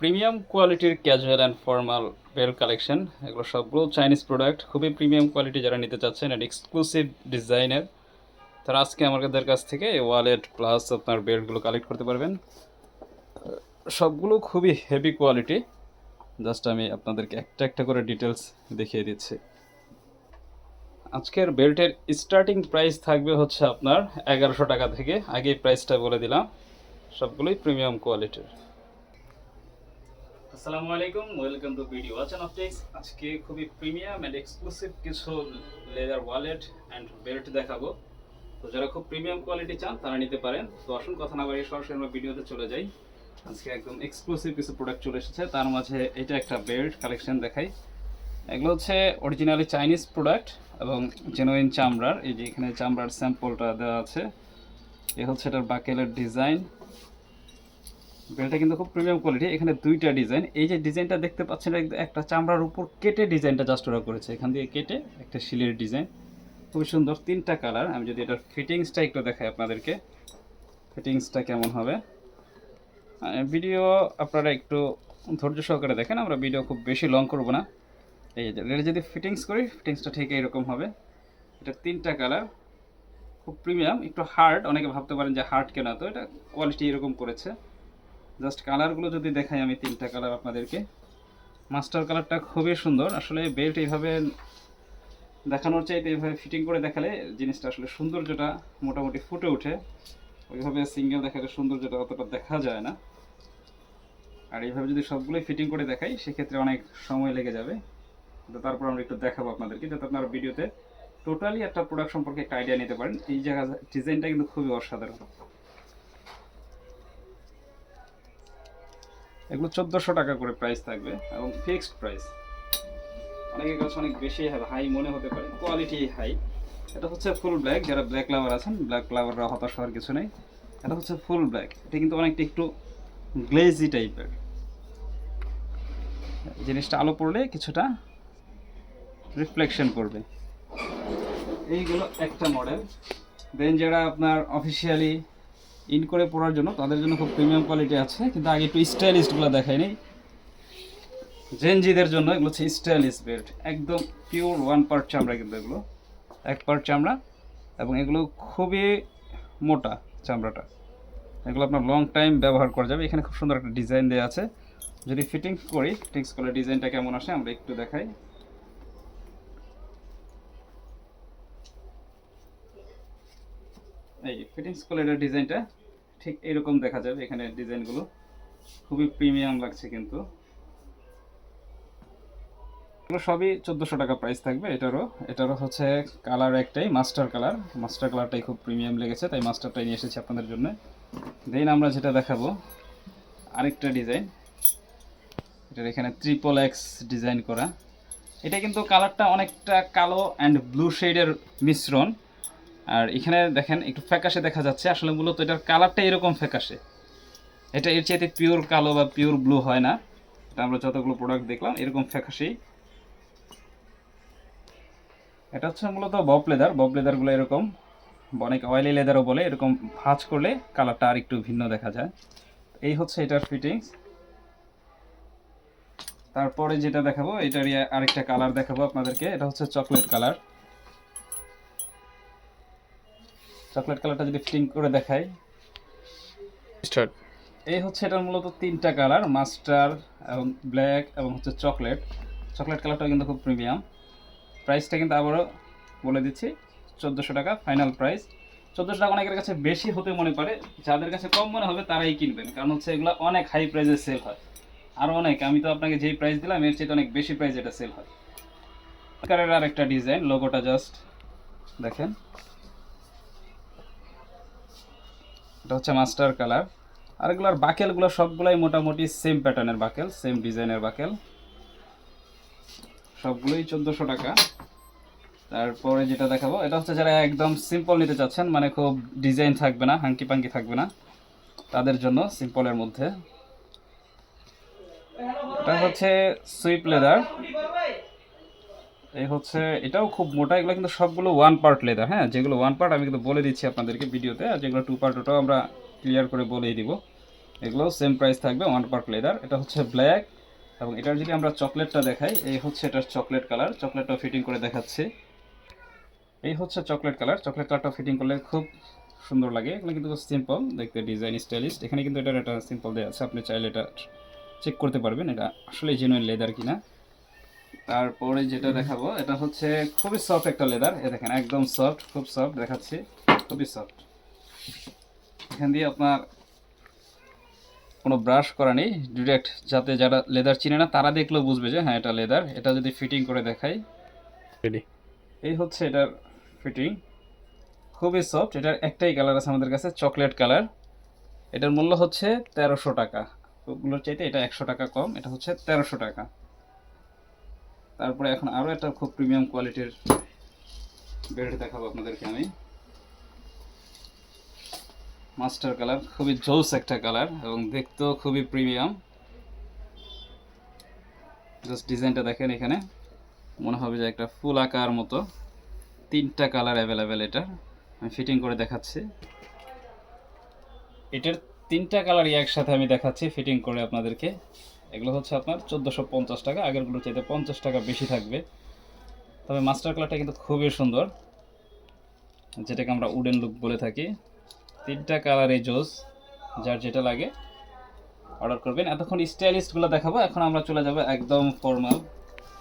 Premium কোয়ালিটির casual and formal belt collection এগুলো সবগুলো চাইনিজ প্রোডাক্ট খুবই প্রিমিয়াম কোয়ালিটি যারা নিতে চাচ্ছেন অ্যান্ড এক্সক্লুসিভ ডিজাইনের তারা আজকে আমাদের কাছ থেকে ওয়ালেট প্লাস আপনার বেল্টগুলো কালেক্ট করতে পারবেন। সবগুলো খুবই হেভি কোয়ালিটি জাস্ট আমি আপনাদেরকে একটা একটা করে ডিটেলস দেখিয়ে দিচ্ছি। আজকের বেল্টের স্টার্টিং প্রাইস থাকবে হচ্ছে আপনার এগারোশো টাকা থেকে, আগেই প্রাইসটা বলে দিলাম। সবগুলোই প্রিমিয়াম কোয়ালিটির আসসালামু আলাইকুম, ওয়েলকাম টু ভিডিও ওয়াচন অপটিক্স। আজকে খুবই প্রিমিয়াম অ্যান্ড এক্সক্লুসিভ কিছু লেদার ওয়ালেট অ্যান্ড বেল্ট দেখাবো। তো যারা খুব প্রিমিয়াম কোয়ালিটি চান, তারা নিতে পারেন। তো আসুন কথা না বাড়িয়ে সরাসরি আমরা ভিডিওতে চলে যাই। আজকে একদম এক্সক্লুসিভ কিছু প্রোডাক্ট চলে এসেছে। তার মাঝে এটা একটা বেল্ট কালেকশন দেখাই। এগুলো হচ্ছে অরিজিনালি চাইনিজ প্রোডাক্ট এবং জেনুইন চামড়ার। এই যে এখানে চামড়ার স্যাম্পলটা দেওয়া আছে। এ হচ্ছে এটার বাকেলের ডিজাইন বেলটা কিন্তু খুব প্রিমিয়াম কোয়ালিটি এখানে দুইটা ডিজাইন এই যে ডিজাইনটা দেখতে পাচ্ছেন একটা চামড়ার উপর কেটে ডিজাইনটা জাস্ট ওরা করেছে। এখান দিয়ে কেটে একটা শিলের ডিজাইন খুবই সুন্দর, তিনটা কালার আমি যদি এটার ফিটিংসটা একটু দেখাই আপনাদেরকে। ফিটিংসটা কেমন হবে? ভিডিও আপনারা একটু ধৈর্য সহকারে দেখেন, আমরা ভিডিও খুব বেশি লং করব না। এই যে, এটা যদি ফিটিংস করি ফিটিংসটা ঠিক এইরকম হবে। এটা তিনটা কালার খুব প্রিমিয়াম একটু হার্ড অনেকে ভাবতে পারেন যে হার্ড কেনা, তো এটা কোয়ালিটি এরকম করেছে। জাস্ট কালারগুলো যদি দেখাই আমি তিনটা কালার আপনাদেরকে। মাস্টার কালারটা খুবই সুন্দর। আসলে বেল্ট এইভাবে দেখানোর চাইতে এইভাবে ফিটিং করে দেখালে জিনিসটা আসলে সৌন্দর্যটা মোটামুটি ফুটে ওঠে। ওইভাবে সিঙ্গেল দেখালে সৌন্দর্যটা অতটা দেখা যায় না। আর এইভাবে যদি সবগুলোই ফিটিং করে দেখাই, সেক্ষেত্রে অনেক সময় লেগে যাবে। তো তারপর আমরা একটু দেখাবো আপনাদেরকে, যাতে আপনারা ভিডিওতে টোটালি একটা প্রোডাক্ট সম্পর্কে একটা আইডিয়া নিতে পারেন। এই জায়গা ডিজাইনটা কিন্তু খুবই অসাধারণ। এগুলো চোদ্দোশো টাকা করে প্রাইস থাকবে এবং ফিক্সড প্রাইস অনেকের কাছে অনেক বেশি হাই মনে হতে পারে কোয়ালিটি হাই এটা হচ্ছে ফুল ব্ল্যাক যারা ব্ল্যাক লাভার আছেন ব্ল্যাক লাভাররা হতাশ হওয়ার কিছু নেই। এটা হচ্ছে ফুল ব্ল্যাক এটা কিন্তু অনেকটা একটু গ্লেজি টাইপের জিনিসটা আলো পড়লে কিছুটা রিফ্লেকশন করবে। এইগুলো একটা মডেল দেন যারা আপনার অফিসিয়ালি ইন করে পড়ার জন্য, তাদের জন্য খুব প্রিমিয়াম কোয়ালিটি আছে, কিন্তু আগে একটু স্টাইলিস্টগুলো দেখাই দেখায়নি জেনজিদের জন্য এগুলো হচ্ছে স্টাইলিশ বেল্ট একদম পিওর ওয়ান পার্ট চামড়া কিন্তু এগুলো। এক পার্ট চামড়া, এবং এগুলো খুবই মোটা চামড়াটা। এগুলো আপনার লং টাইম ব্যবহার করা যাবে। এখানে খুব সুন্দর একটা ডিজাইন দেওয়া আছে। যদি ফিটিংস করি ফিটিংস করলে ডিজাইনটা কেমন আসে, আমরা একটু দেখাই। এই ফিটিংস করলে এটার ডিজাইনটা ঠিক এরকম দেখা যাবে এখানে ডিজাইনগুলো খুবই প্রিমিয়াম লাগছে কিন্তু। সবই চোদ্দোশো টাকা প্রাইস থাকবে, এটারও। এটারও হচ্ছে কালার একটাই মাস্টার কালার মাস্টার কালারটাই খুব প্রিমিয়াম লেগেছে, তাই মাস্টারটাই নিয়ে এসেছি আপনাদের জন্য। দেন আমরা যেটা দেখাবো, আরেকটা ডিজাইন এটার এখানে ট্রিপল এক্স ডিজাইন করা। এটা কিন্তু কালারটা অনেকটা কালো অ্যান্ড ব্লু শেডের মিশ্রণ। আর এখানে দেখেন একটু ফ্যাকাশে দেখা যাচ্ছে। আসলে মূলত এটার কালারটা এরকম ফ্যাকাশে। এটা এর চাইতে পিওর কালো বা পিওর ব্লু হয় না। এটা আমরা যতগুলো প্রোডাক্ট দেখলাম, এরকম ফ্যাকাশেই। এটা হচ্ছে মূলত বব লেদার বব লেদারগুলো এরকম, অনেক অয়েলি লেদারও বলে, এরকম ভাঁজ করলে কালারটা আর একটু ভিন্ন দেখা যায়। এই হচ্ছে এটার ফিটিংস তারপরে যেটা দেখাবো, এটারই আরেকটা কালার দেখাবো আপনাদেরকে। এটা হচ্ছে চকলেট কালার চকলেট কালারটা যদি ফিটিং করে দেখাই। স্টার্ট। এই হচ্ছে এটার মূলত তিনটা কালার মাস্টার এবং ব্ল্যাক এবং হচ্ছে চকলেট। চকলেট কালারটা কিন্তু খুব প্রিমিয়াম। প্রাইসটা কিন্তু আবারও বলে দিচ্ছি চোদ্দোশো টাকা ফাইনাল প্রাইস। চোদ্দোশো টাকা অনেকের কাছে বেশি হতে মনে পারে যাদের কাছে কম মনে হবে তারাই কিনবেন কারণ হচ্ছে এগুলো অনেক হাই প্রাইসে সেল হয়। আরও অনেক আমি তো আপনাকে যেই প্রাইস দিলাম এর চেয়ে অনেক বেশি প্রাইস এটা সেল হয়। কারের আর একটা ডিজাইন লোগোটা জাস্ট দেখেন। এটা হচ্ছে মাস্টার কালার। আর এগুলোর বাকেলগুলো সবগুলাই মোটামুটি সেম প্যাটার্নের বাকেল সেম ডিজাইনের বাকেল। সবগুলোই চোদ্দোশো টাকা। তারপরে যেটা দেখাবো, এটা হচ্ছে যারা একদম সিম্পল নিতে চাচ্ছেন মানে খুব ডিজাইন থাকবে না হাঙ্কি পাঙ্কি থাকবে না, তাদের জন্য সিম্পলের মধ্যে। এটা হচ্ছে সুইপ লেদার এই হচ্ছে, এটাও খুব মোটা, এগুলো কিন্তু সবগুলো ওয়ান পার্ট লেদার হ্যাঁ? যেগুলো ওয়ান পার্ট আমি কিন্তু বলে দিচ্ছি আপনাদেরকে ভিডিওতে, আর যেগুলো টু পার্ট ওটাও আমরা ক্লিয়ার করে বলেই দিব। এগুলো সেম প্রাইস থাকবে ওয়ান পার্ট লেদার এটা হচ্ছে ব্ল্যাক এবং এটার যদি আমরা চকলেটটা দেখাই, এই হচ্ছে এটার চকলেট কালার চকলেটটা ফিটিং করে দেখাচ্ছি। এই হচ্ছে চকলেট কালার চকলেট কালারটা ফিটিং করলে খুব সুন্দর লাগে, এগুলো কিন্তু সিম্পল দেখতে ডিজাইন স্টাইলিশ এখানে কিন্তু এটার একটা সিম্পল দেওয়া আছে, আপনি চাইলে এটা চেক করতে পারবেন, এটা আসলে জেনুইন লেদার কিনা। তারপরে যেটা দেখাবো এটা হচ্ছে খুবই সফট একটা লেদার এ দেখেন একদম সফট খুব সফট দেখাচ্ছি। খুবই সফট এখান দিয়ে আপনার কোনো ব্রাশ করা নেই। ডিরেক্ট যাতে যারা লেদার চিনে না তারা দেখলেও বুঝবে যে হ্যাঁ এটা লেদার এটা যদি ফিটিং করে দেখাই. এই হচ্ছে এটার ফিটিং খুবই সফট এটার একটাই কালার আছে আমাদের কাছে চকলেট কালার এটার মূল্য হচ্ছে তেরোশো টাকা। ওগুলোর চাইতে এটা একশো টাকা কম। এটা হচ্ছে তেরোশো টাকা। তারপরে এখন আরও একটা খুব প্রিমিয়াম কোয়ালিটির বেল্ট দেখাবো আপনাদেরকে আমি। মাস্টার কালার খুবই জোস একটা কালার এবং দেখতেও খুবই প্রিমিয়াম জাস্ট ডিজাইনটা দেখেন এখানে। মনে হবে যে একটা ফুল আকার মতো। তিনটা কালার অ্যাভেলেবেল এটা। আমি ফিটিং করে দেখাচ্ছি। এটার তিনটা কালারই একসাথে আমি দেখাচ্ছি ফিটিং করে আপনাদেরকে। এগুলো হচ্ছে আপনার চোদ্দোশো পঞ্চাশ টাকা, আগেরগুলো চাইতে পঞ্চাশ টাকা বেশি থাকবে। তবে মাস্টার কালারটা কিন্তু খুবই সুন্দর, যেটাকে আমরা উডেন লুক বলে থাকি। তিনটা কালার জোস, যার যেটা লাগে অর্ডার করবেন। এতক্ষণ স্টাইলিস্টগুলো দেখাবো, এখন আমরা চলে যাব একদম ফর্মাল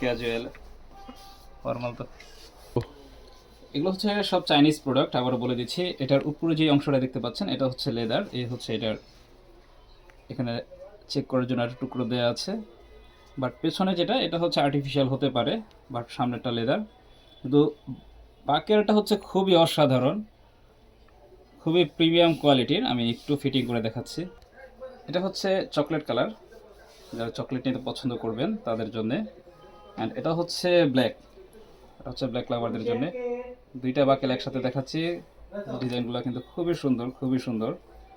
ক্যাজুয়াল ফর্মাল তো। এগুলো হচ্ছে সব চাইনিজ প্রোডাক্ট আবার বলে দিচ্ছি, এটার উপরে যে অংশটা দেখতে পাচ্ছেন, এটা হচ্ছে লেদার এই হচ্ছে এটার, এখানে চেক করার জন্য একটা টুকরো দেওয়া আছে। বাট পেছনে যেটা, এটা হচ্ছে আর্টিফিশিয়াল হতে পারে বাট সামনেরটা লেদার কিন্তু বাকেরটা হচ্ছে খুবই অসাধারণ, খুবই প্রিমিয়াম কোয়ালিটির আমি একটু ফিটিং করে দেখাচ্ছি। এটা হচ্ছে চকলেট কালার যারা চকলেট নিতে পছন্দ করবেন, তাদের জন্যে। অ্যান্ড এটা হচ্ছে ব্ল্যাক এটা হচ্ছে ব্ল্যাক লাভারদের জন্য। দুইটা বাকেল একসাথে দেখাচ্ছি। ডিজাইনগুলো কিন্তু খুবই সুন্দর খুবই সুন্দর।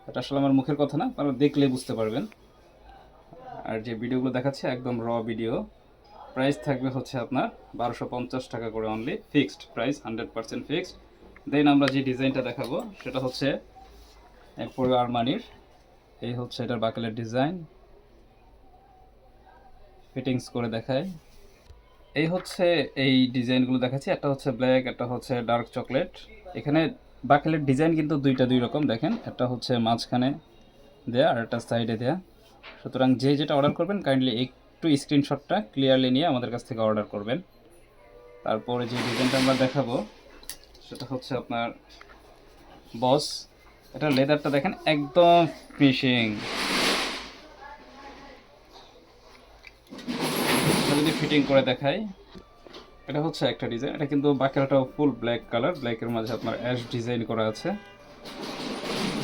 এটা আসলে আমার মুখের কথা না, আপনারা দেখলে বুঝতে পারবেন। আর যে ভিডিওগুলো দেখাচ্ছে একদম র ভিডিও প্রাইস থাকবে হচ্ছে আপনার বারোশো পঞ্চাশ টাকা করে only fixed price hundred percent fixed then আমরা যে ডিজাইনটা দেখাবো, সেটা হচ্ছে এরপরে আরমানির এই হচ্ছে এটার বাকেলের ডিজাইন ফিটিংস করে দেখায় এই হচ্ছে এই ডিজাইনগুলো দেখাচ্ছি, একটা হচ্ছে ব্ল্যাক একটা হচ্ছে ডার্ক চকলেট এখানে বাকেলের ডিজাইন কিন্তু দুইটা দুই রকম, দেখেন। একটা হচ্ছে মাঝখানে দেয়া আর একটা সাইডে দেয়া। সুতরাং যে যেটা অর্ডার করবেন কাইন্ডলি একটু স্ক্রিনশটটা ক্লিয়ারলি নিয়ে আমাদের কাছ থেকে অর্ডার করবেন। তারপরে যে ডিজাইনটা আমরা দেখাবো, সেটা হচ্ছে আপনার বস এটা লেদারটা দেখেন, একদম ফিনিশিং যদি ফিটিং করে দেখাই, এটা হচ্ছে একটা ডিজাইন এটা কিন্তু বাকিরাটাও ফুল ব্ল্যাক কালার ব্ল্যাকের মাঝে আপনার অ্যাশ ডিজাইন করা আছে।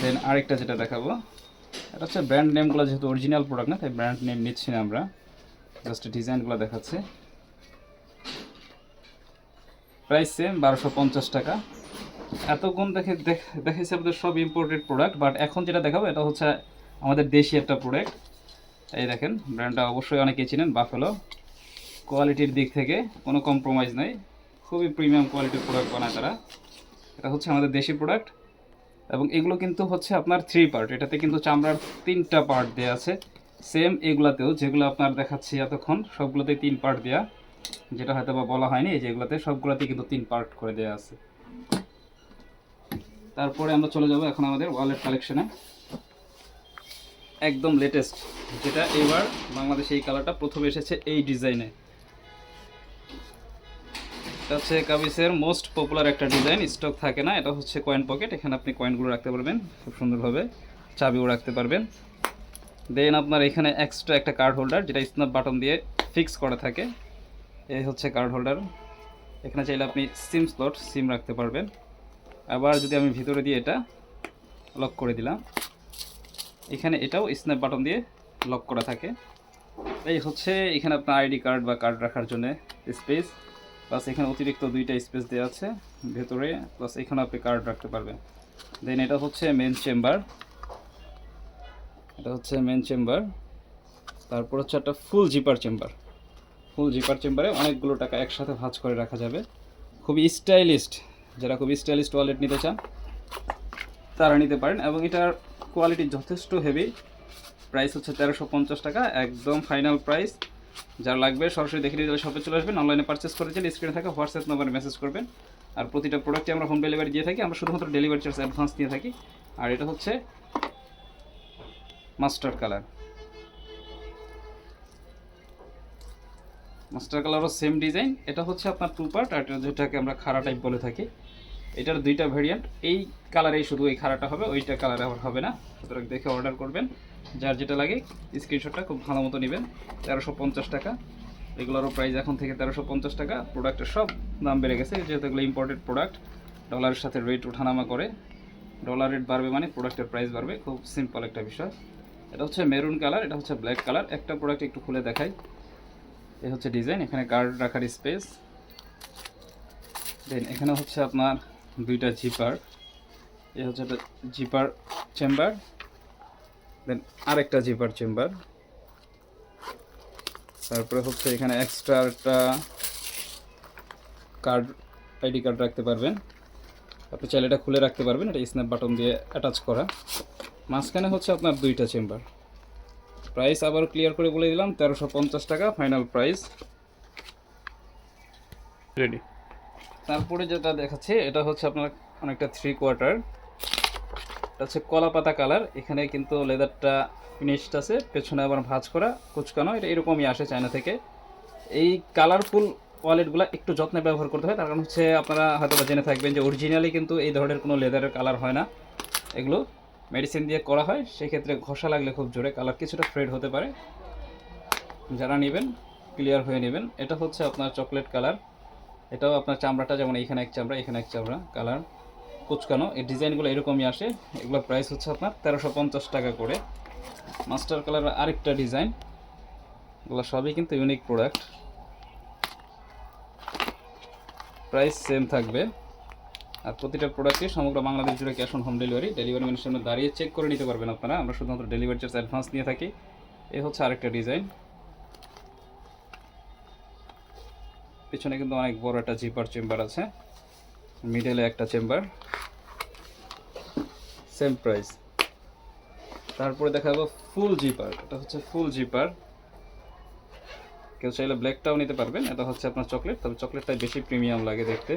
দেন আরেকটা যেটা দেখাবো এটা হচ্ছে ব্র্যান্ড নেমগুলো যেহেতু অরিজিনাল প্রোডাক্ট না, তাই ব্র্যান্ড নেম নিচ্ছি না আমরা। জাস্ট ডিজাইনগুলো দেখাচ্ছি। প্রাইস সেম বারোশো পঞ্চাশ টাকা। এতক্ষণ দেখে দেখ- দেখাইছি আমাদের সব ইম্পোর্টেড প্রোডাক্ট বাট এখন যেটা দেখাবো, এটা হচ্ছে আমাদের দেশি একটা প্রোডাক্ট এই দেখেন ব্র্যান্ডটা অবশ্যই অনেকেই চিনেন বাফেলো কোয়ালিটির দিক থেকে কোনো কম্প্রোমাইজ নেই। খুবই প্রিমিয়াম কোয়ালিটির প্রোডাক্ট বানায় তারা। এটা হচ্ছে আমাদের দেশি প্রোডাক্ট এবং এগুলো কিন্তু হচ্ছে আপনার থ্রি পার্ট এটাতে কিন্তু চামড়ার তিনটা পার্ট দেওয়া আছে। সেম এগুলাতেও, যেগুলো আপনার দেখাচ্ছি এতক্ষণ, সবগুলোতেই তিন পার্ট দেওয়া যেটা হয়তো বা বলা হয়নি, এই যে এগুলোতে সবগুলোতেই কিন্তু তিন পার্ট করে দেওয়া আছে। তারপরে আমরা চলে যাব এখন আমাদের ওয়ালেট কালেকশনে একদম লেটেস্ট যেটা এবার বাংলাদেশে এই কালারটা প্রথম এসেছে এই ডিজাইনে এটা হচ্ছে কাবিসের মোস্ট পপুলার একটা ডিজাইন স্টক থাকে না, এটা হচ্ছে কয়েন পকেট এখানে আপনি কয়েনগুলো রাখতে পারবেন, খুব সুন্দরভাবে চাবিও রাখতে পারবেন। দেন আপনার এখানে এক্সট্রা একটা কার্ড হোল্ডার যেটা স্ন্যাপ বাটন দিয়ে ফিক্স করা থাকে, এই হচ্ছে কার্ড হোল্ডার এখানে চাইলে আপনি সিম স্লট সিম রাখতে পারবেন। আবার যদি আমি ভিতরে দিয়ে এটা লক করে দিলাম, এখানে এটাও স্ন্যাপ বাটন দিয়ে লক করা থাকে। এই হচ্ছে এখানে আপনার আইডি কার্ড বা কার্ড রাখার জন্য স্পেস প্লাস এখানে অতিরিক্ত দুইটা স্পেস দেওয়া আছে ভেতরে। প্লাস এখানে আপনি কার্ড রাখতে পারবেন। দেন এটা হচ্ছে মেন চেম্বার এটা হচ্ছে মেন চেম্বার তারপর হচ্ছে একটা full zipper chamber full zipper চেম্বারে অনেকগুলো টাকা একসাথে ভাজ করে রাখা যাবে। খুবই স্টাইলিস্ট যারা খুব স্টাইলিস্ট ওয়ালেট নিতে চান, তারা নিতে পারেন। এবং এটার কোয়ালিটি যথেষ্ট হেভি প্রাইস হচ্ছে তেরোশো টাকা, একদম ফাইনাল প্রাইস যার লাগবে সরাসরি দেখে নিতে শপে চলে আসবেন অনলাইনে পারচেস করেছেন স্ক্রিনে থাকা হোয়াটসঅ্যাপ নাম্বারে মেসেজ করবেন। আর প্রতিটা প্রোডাক্টে আমরা হোম ডেলিভারি দিয়ে থাকি, আমরা শুধুমাত্র ডেলিভারি চার্জ অ্যাডভান্স দিয়ে থাকি। আর এটা হচ্ছে মাস্টার কালার মাস্টার কালারও সেম ডিজাইন এটা হচ্ছে আপনার টু পার্ট আর যেটাকে আমরা খাড়া টাইপ বলে থাকি। এটার দুইটা ভেরিয়েন্ট এই কালারেই শুধু এই খাড়াটা হবে, ওইটা কালারে আবার হবে না। সুতরাং দেখে অর্ডার করবেন। যার যেটা লাগে স্ক্রিনশটটা খুব ভালো মতো নেবেন। তেরোশো পঞ্চাশ টাকা। এগুলোরও প্রাইস এখন থেকে তেরোশো পঞ্চাশ টাকা। প্রোডাক্টের সব দাম বেড়ে গেছে। যেহেতু এগুলো ইম্পোর্টেড প্রোডাক্ট ডলারের সাথে রেট ওঠানামা করে। ডলার রেট বাড়বে মানে প্রোডাক্টের প্রাইস বাড়বে। খুব সিম্পল একটা বিষয়। এটা হচ্ছে মেরুন কালার এটা হচ্ছে ব্ল্যাক কালার একটা প্রোডাক্ট একটু খুলে দেখাই। এ হচ্ছে ডিজাইন এখানে কার্ড রাখার স্পেস দেন এখানে হচ্ছে আপনার দুইটা জিপার এ হচ্ছে একটা জিপার চেম্বার দেন আরেকটা জিপার চেম্বার তারপরে হচ্ছে এখানে এক্সট্রা একটা কার্ড আইডি কার্ড রাখতে পারবেন। আপনি চাইলে এটা খুলে রাখতে পারবেন, এটা স্ন্যাপ বাটন দিয়ে অ্যাটাচ করা। মাঝখানে হচ্ছে আপনার দুইটা চেম্বার প্রাইস আবার ক্লিয়ার করে বলে দিলাম, তেরোশো পঞ্চাশ টাকা ফাইনাল প্রাইস রেডি তারপরে যেটা দেখাচ্ছে, এটা হচ্ছে আপনার অনেকটা থ্রি কোয়ার্টার এটা হচ্ছে কলা পাতা কালার এখানে কিন্তু লেদারটা ফিনিশড আছে, পেছনে আবার ভাঁজ করা, কুচকানো, এটা এরকমই আসে চায়না থেকে। এই কালারফুল ওয়ালেটগুলো একটু যত্নে ব্যবহার করতে হয়, তার কারণ হচ্ছে আপনারা হয়তো জেনে থাকবেন যে অরিজিনালি কিন্তু এই ধরনের কোনো লেদারের কালার হয় না। এগুলো মেডিসিন দিয়ে করা হয়, সেক্ষেত্রে ঘষা লাগলে খুব জোরে কালার কিছুটা ফ্রেড হতে পারে। যারা নেবেন ক্লিয়ার হয়ে নেবেন, এটা হচ্ছে আপনার চকলেট কালার এটাও আপনার চামড়াটা, যেমন এখানে এক চামড়া, এখানে এক চামড়া, কালার কুচকানো। এই ডিজাইনগুলো এরকমই আসে। এগুলোর প্রাইস হচ্ছে আপনার তেরোশো পঞ্চাশ টাকা করে। মাস্টার কালার আরেকটা ডিজাইন। এগুলো সবই কিন্তু ইউনিক প্রোডাক্ট প্রাইস সেম থাকবে। আর প্রতিটা প্রোডাক্টই সমগ্র বাংলাদেশ জুড়ে cash on home delivery delivery ম্যানের সামনে দাঁড়িয়ে চেক করে নিতে পারবেন আপনারা। আমরা শুধুমাত্র ডেলিভারি চার্জ অ্যাডভান্স নিয়ে থাকি। এ হচ্ছে আরেকটা ডিজাইন। পিছনে কিন্তু অনেক বড় একটা জিপার চেম্বার আছে। মিডলে একটা চেম্বার সেম প্রাইস তারপরে দেখাবো ফুল জিপার এটা হচ্ছে ফুল জিপার কেউ চাইলে ব্ল্যাকটাও নিতে পারবেন। এটা হচ্ছে আপনার চকলেট তবে চকলেটটাই বেশি প্রিমিয়াম লাগে দেখতে।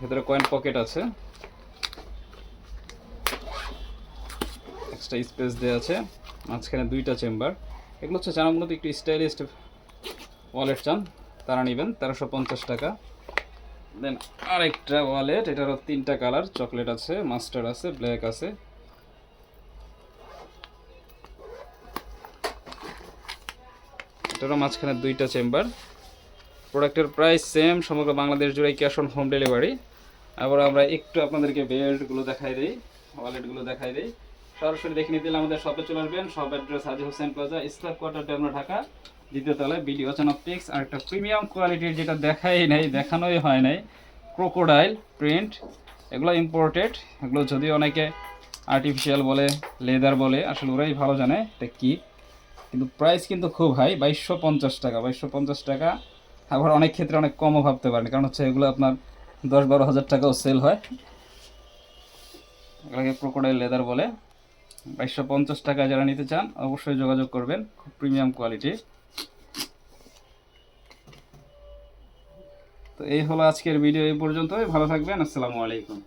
ভেতরে কয়েন পকেট আছে। এক্সট্রা স্পেস দেওয়া আছে। মাঝখানে দুইটা চেম্বার এগুলো হচ্ছে জানাগুলোতে একটু স্টাইলিস্ট ওয়ালেট চান তারা নেবেন, তেরোশো পঞ্চাশ টাকা। দেন আরেকটা ওয়ালেট এটারও তিনটা কালার চকলেট আছে মাস্টার্ড আছে ব্ল্যাক আছে। এটারও মাঝখানে দুইটা চেম্বার প্রোডাক্টের প্রাইস সেম সমগ্র বাংলাদেশ জুড়ে ক্যাশ অন হোম ডেলিভারি আবার আমরা একটু আপনাদেরকে বেল্টগুলো দেখাই দিই ওয়ালেটগুলো দেখাই দিই। সরাসরি দেখে নিতে আমাদের শপে চলে আসবেন। Shop address Haji Hossain plaza Islam quarter Demra Dhaka দ্বিতীয় তলায় বিডি ওচান অপটিক্স আর একটা প্রিমিয়াম কোয়ালিটির যেটা দেখাই নাই, দেখানোই হয় নাই ক্রোকোডাইল প্রিন্ট এগুলো ইম্পোর্টেড এগুলো যদি অনেকে আর্টিফিশিয়াল বলে লেদার বলে, আসলে ওরাই ভালো জানে এটা কী। কিন্তু প্রাইস কিন্তু খুব হাই বাইশশো পঞ্চাশ টাকা, বাইশশো পঞ্চাশ টাকা। আবার অনেক ক্ষেত্রে অনেক কমও ভাবতে পারেন, কারণ হচ্ছে এগুলো আপনার দশ বারো হাজার টাকাও সেল হয়। এগুলোকে ক্রোকোডাইল লেদার বলে। বাইশশো পঞ্চাশ টাকা যারা নিতে চান, অবশ্যই যোগাযোগ করবেন, খুব প্রিমিয়াম কোয়ালিটি তো এই হলো আজকের ভিডিও এই পর্যন্তই। ভালো থাকবেন। আসসালামু আলাইকুম।